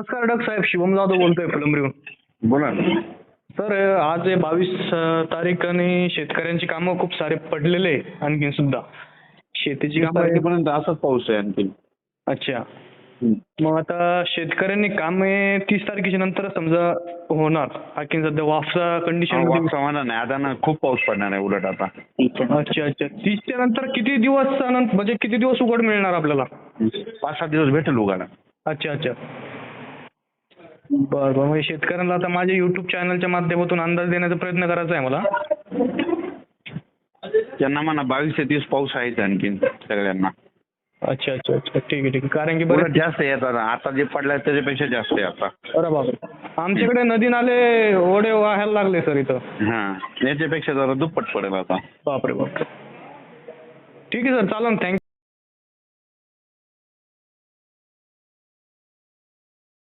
नमस्कार डॉक्टर साहेब. शिवम जाधव बोलतोय फुलंब्रीहून बोला ना. सर आज आहे बावीस तारीख आणि शेतकऱ्यांची कामं खूप सारे पडलेले आहे आणखीन सुद्धा. शेतीची कामं आहे. तारखेपर्यंत असाच पाऊस आहे आणखी अच्छा. मग आता शेतकऱ्यांनी कामे तीस तारखेच्या नंतर समजा होणार. आणखीन सध्या वाफसा कंडिशन समाधान नाही आता ना खूप पाऊस पडणार आहे उलट आता. अच्छा अच्छा. तीसच्या नंतर किती दिवस म्हणजे किती दिवस उघड मिळणार आपल्याला? पाच सात दिवस भेटेल उगाला. अच्छा अच्छा. बरं बरं. म्हणजे शेतकऱ्यांना आता माझ्या युट्यूब चॅनलच्या माध्यमातून अंदाज देण्याचा प्रयत्न करायचा आहे मला. त्यांना म्हणा बावीस ते तीस पाऊस आहेच आणखीन सगळ्यांना. अच्छा अच्छा अच्छा. ठीक आहे ठीक आहे. कारण की उलट बरं जास्त आहे आता. आता जे पडलाय त्याच्यापेक्षा जास्त आहे आता. अरे बापरे. आमच्याकडे नदी नाले ओढे वाहायला लागले सर इथं. हा. याच्यापेक्षा जरा दुप्पट पडेल आता. बापरे बापरे. ठीक आहे सर. चालेल थँक्यू